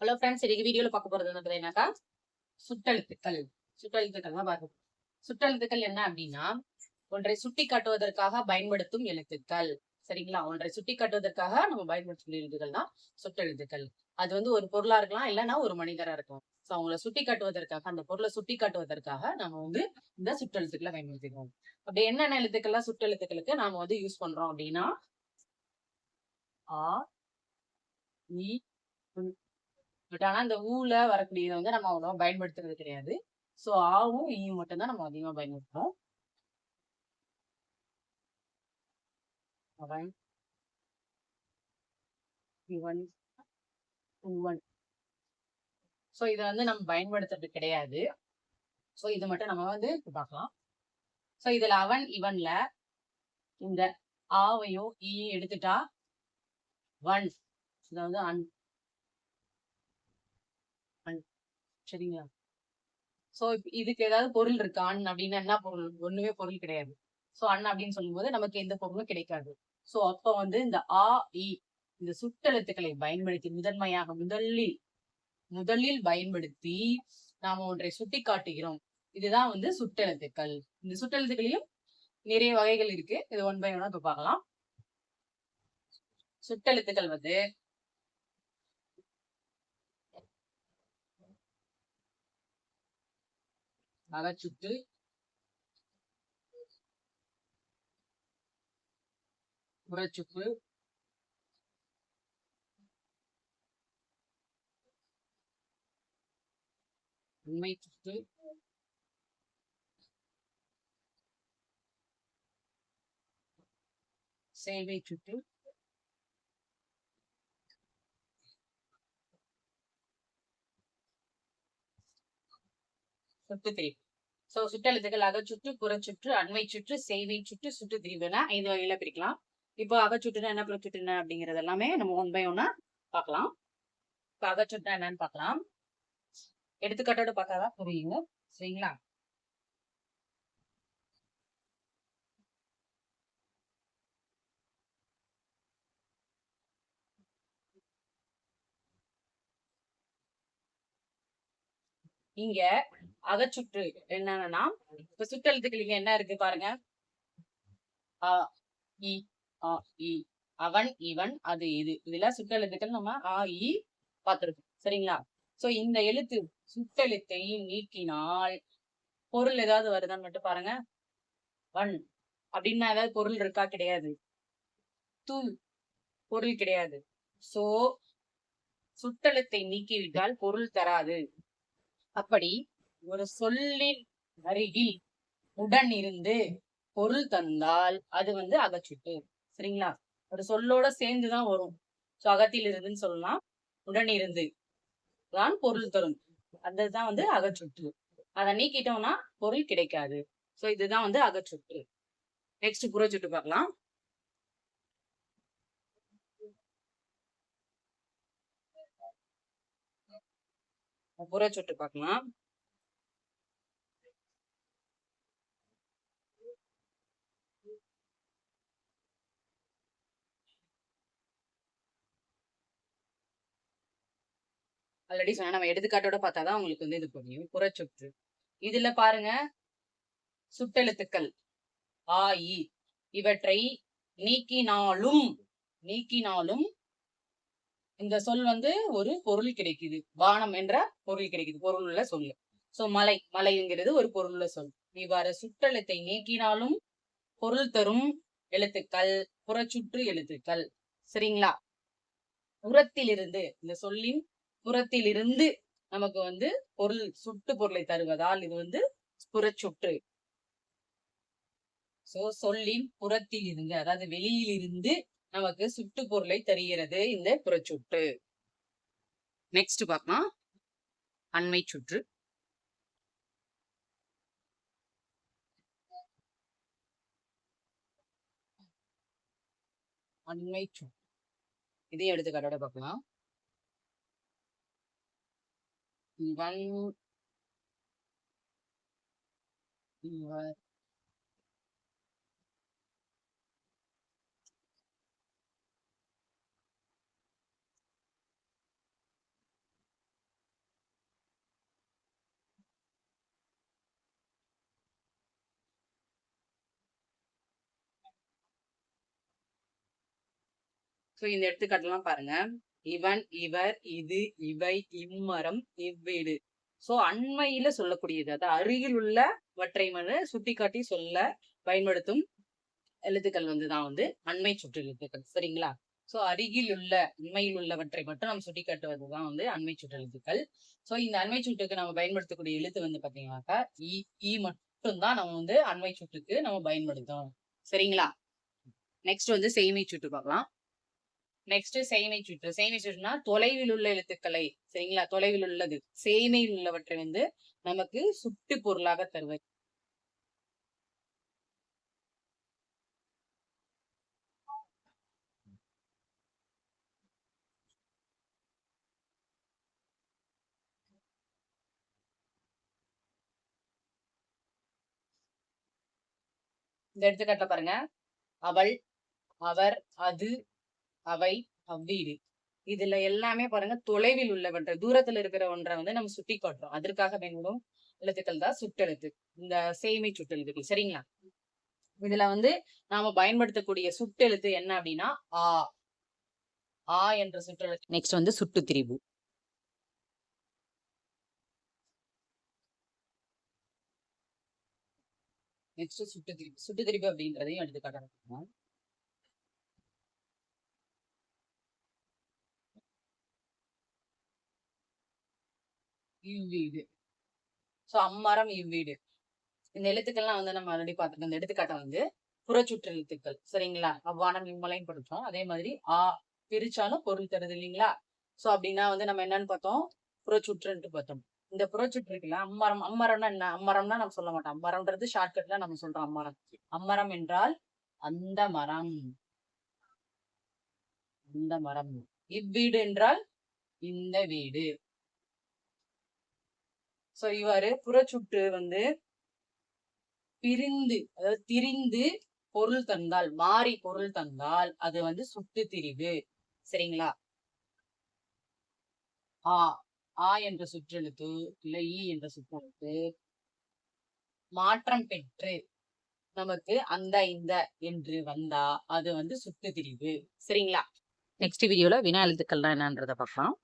Hello friends இன்னைக்கு வீடியோல பார்க்க போறது வந்து பார்த்தீங்கன்னாக்கா சுட்டெழுத்துக்கள். சுட்டெழுத்துக்கள் தான் பார்க்க போறோம். சுட்டெழுத்துக்கள் என்ன அப்படின்னா ஒன்றை சுட்டி காட்டுவதற்காக பயன்படுத்தும் எழுத்துக்கள். சரிங்களா? ஒன்றை சுட்டி காட்டுவதற்காக நம்ம பயன்படுத்தும் எழுத்துக்கள் தான் சுட்டெழுத்துக்கள். அது வந்து ஒரு பொருளா இருக்கலாம் இல்லைன்னா ஒரு மனிதரா இருக்கலாம். ஸோ அவங்கள சுட்டி காட்டுவதற்காக அந்த பொருளை சுட்டி காட்டுவதற்காக நம்ம வந்து இந்த சுட்டெழுத்துக்களை பயன்படுத்திக்கிறோம். அப்படி என்னென்ன எழுத்துக்கள்லாம் சுட்டெழுத்துக்களுக்கு நாம வந்து யூஸ் பண்றோம் அப்படின்னா ஆ இ பட் ஆனா இந்த ஊல வரக்கூடியதை வந்து நம்ம அவ்வளவா பயன்படுத்துறது கிடையாது. ஸோ ஆவும் ஈயும் மட்டும்தான் நம்ம அதிகமா பயன்படுத்துறோம். அவன் இவன் உவன் ஸோ இதை வந்து நம்ம பயன்படுத்துறது கிடையாது. ஸோ இது மட்டும் நம்ம வந்து பார்க்கலாம். ஸோ இதுல அவன் இவன்ல இந்த ஆவையும் ஈயும் எடுத்துட்டா ஒன் அதாவது அன் சரிங்களா? சோ இதுக்கு ஏதாவது பொருள் இருக்கு? அன் அப்படின்னா என்ன பொருள்? ஒண்ணுமே பொருள் கிடையாது. சோ அன் அப்படின்னு சொல்லும்போது நமக்கு எந்த பொருளும் கிடைக்காது. சோ அப்ப வந்து இந்த ஆ இ இந்த சுட்டெழுத்துக்களை பயன்படுத்தி முதன்மையாக முதலில் முதலில் பயன்படுத்தி நாம ஒன்றை சுட்டி காட்டுகிறோம். இதுதான் வந்து சுட்டெழுத்துக்கள். இந்த சுட்டெழுத்துக்களையும் நிறைய வகைகள் இருக்கு. இது ஒன் பை ஒன்னா இப்ப பார்க்கலாம். சுட்டெழுத்துக்கள் வந்து நல்லா சுட்டு உரைச்சுப்பு உண்மை சுட்டு சேவை சுட்டு சுட்டு திரிவு ஸோ சுட்டெழுத்துக்கள் அகச்சுற்று புறச்சுற்று அண்மை சுற்று செய்வை சுற்று சுற்று திரிவுனா ஐந்து வகையில பிரிக்கலாம். இப்போ அகச்சுட்டுனா என்ன புறச்சுட்டுனா அப்படிங்கறது எல்லாமே நம்ம ஒன் பை ஒன்னா பார்க்கலாம். இப்போ அகச்சுட்டுனா என்னன்னு பார்க்கலாம். எடுத்துக்காட்டோட பார்த்தாதான் புரியுங்க. சரிங்களா? இங்க அகச்சுற்று என்னன்னா இப்ப சுட்டெழுத்துக்கள் இங்க என்ன இருக்கு பாருங்க. அ இ ஆ இ அவன் இவன் அது இது. இதுல சுற்றெழுத்துக்கள் நம்ம ஆ இ பார்த்திருக்கோம். சரிங்களா? சோ இந்த எழுத்து சுற்றெழுத்தை நீக்கினால் பொருள் ஏதாவது வருதான்னு மட்டும் பாருங்க. வன் அப்படின்னா ஏதாவது பொருள் இருக்கா? கிடையாது. து பொருள் கிடையாது. சோ சுட்டெழுத்தை நீக்கிவிட்டால் பொருள் தராது. அப்படி ஒரு சொல்லின் அருகில் உடன் இருந்து பொருள் தந்தால் அது வந்து அகச்சுட்டு. சரிங்களா? ஒரு சொல்லோட சேர்ந்துதான் வரும். சோ அகத்தில் இருந்துன்னு சொல்லலாம். உடன் இருந்து தான் பொருள் தரும். அதுதான் வந்து அகச்சுற்று அதை நீக்கிட்டோம்னா பொருள் கிடைக்காது. சோ இதுதான் வந்து அகச்சுற்று நெக்ஸ்ட் புறச்சுட்டு பார்க்கலாம். புறச்சுட்டு பார்க்கலாம். ஆல்ரெடி சொன்னா நம்ம எடுத்துக்காட்டோட பார்த்தாதான் உங்களுக்கு வந்து இது புரியும். புறச்சுற்று. இதுல பாருங்க. சுட்டெழுத்துக்கள். ஆ இ. இவற்றை நீக்கினாலும் நீக்கினாலும் இந்த சொல் வந்து ஒரு பொருள் கிடைக்குது. பானம் என்ற பொருள் கிடைக்குது. பொருள் உள்ள சொல். சோ மலை. மலைங்கிறது ஒரு பொருள் உள்ள சொல். இவ்வாறு சுட்டெழுத்தை நீக்கினாலும் பொருள் தரும் எழுத்துக்கள். புறச்சுற்று எழுத்துக்கள். சரிங்களா? உரத்திலிருந்து இந்த சொல்லின் புறத்திலிருந்து நமக்கு வந்து பொருள் சுட்டு பொருளை தருவதால் இது வந்து புறச்சுற்று. சோ சொல்லின் புறத்தில் இருந்து அதாவது வெளியில் இருந்து நமக்கு சுட்டு பொருளை தருகிறது இந்த புறச்சுற்று. நெக்ஸ்ட் பார்க்கலாம் அண்மை சுற்று. அண்மை சுற்று. இதையும் எடுத்துக்காட்டோட பார்க்கலாம். Right. Right. ஸோ இந்த எடுத்துக்காட்டெல்லாம் பாருங்க இவன் இவர் இது இவை இம்மரம் இவ்வீடு. சோ அண்மையில சொல்லக்கூடியது அதாவது அருகில் உள்ள வற்றை வந்து சுட்டிக்காட்டி சொல்ல பயன்படுத்தும் எழுத்துக்கள் வந்துதான் வந்து அண்மை சுற்று எழுத்துக்கள் சரிங்களா? சோ அருகில் உள்ள உண்மையில் உள்ளவற்றை மட்டும் நம்ம சுட்டிக்காட்டுவதுதான் வந்து அண்மை சுற்று எழுத்துக்கள். சோ இந்த அண்மை சுற்றுக்கு நம்ம பயன்படுத்தக்கூடிய எழுத்து வந்து பாத்தீங்கன்னாக்கா இ ஈ மட்டும்தான் நம்ம வந்து அண்மை சுற்றுக்கு நம்ம பயன்படுத்தோம் சரிங்களா? நெக்ஸ்ட் வந்து செய்மை சுற்று பார்க்கலாம். நெக்ஸ்ட் செய்மை சுற்று. செய்மை சுற்றுனா தொலைவில் உள்ள எழுத்துக்களை சரிங்களா? தொலைவில் உள்ளது. செய்மையில் உள்ளவற்றை வந்து நமக்கு சுட்டு பொருளாக தருவது. இந்த எடுத்துக்காட்டுல பாருங்க. அவள் அவர் அது அவை அவ்வீடு இதுல எல்லாமே பாருங்க தொலைவில் உள்ளவற்றை தூரத்துல இருக்கிற ஒன்றை வந்து நம்ம சுட்டி காட்டுறோம். அதற்காக பயன்படும் எழுத்துக்கள் தான் சுட்டெழுத்து. இந்த சேமை சுட்டெழுத்துக்கள் சரிங்களா? இதுல வந்து நாம பயன்படுத்தக்கூடிய சுட்டெழுத்து என்ன அப்படின்னா ஆ. ஆ என்ற சுற்றெழுத்து நெக்ஸ்ட் வந்து சுட்டு திரிபு நெக்ஸ்ட் சுட்டு திரிபு சுட்டு திரிபு அப்படின்றதையும் எடுத்து காட்டணும் இவ்வீடு சோ அம்மரம் இவ்வீடு இந்த எழுத்துக்கள்லாம் வந்து நம்ம ஆல்ரெடி பார்த்துருக்கோம். இந்த எடுத்துக்காட்டை வந்து புறச்சுற்று எழுத்துக்கள். சரிங்களா? அவ்வானம் இம்மலையும் படிச்சோம் அதே மாதிரி ஆ பிரிச்சாலும் பொருள் தருது இல்லைங்களா? சோ அப்படின்னா வந்து நம்ம என்னன்னு பார்த்தோம்? புறச்சுற்றுன்ட்டு பார்த்தோம். இந்த புறச்சுற்று இருக்குல்ல அம்மரம் அம்மரம்னா என்ன? அம்மரம்னா நம்ம சொல்ல மாட்டோம். அம்மரம்ன்றது ஷார்ட்கட்ல நம்ம சொல்றோம் அம்மரம். அம்மரம் என்றால் அந்த மரம். அந்த மரம். இவ்வீடு என்றால் இந்த வீடு. சோ இவ்வாறு புறச்சுற்று வந்து பிரிந்து அதாவது திரிந்து பொருள் தந்தால் மாறி பொருள் தந்தால் அது வந்து சுட்டு திரிவு சரிங்களா? ஆ ஆ என்ற சுற்றெழுத்து இல்லை ஈ என்ற சுற்றெழுத்து மாற்றம் பெற்று நமக்கு அந்த இந்த என்று வந்தா அது வந்து சுட்டு திரிவு சரிங்களா நெக்ஸ்ட் வீடியோல வினா எழுத்துக்கள்லாம் என்னன்றதை பார்க்கலாம்.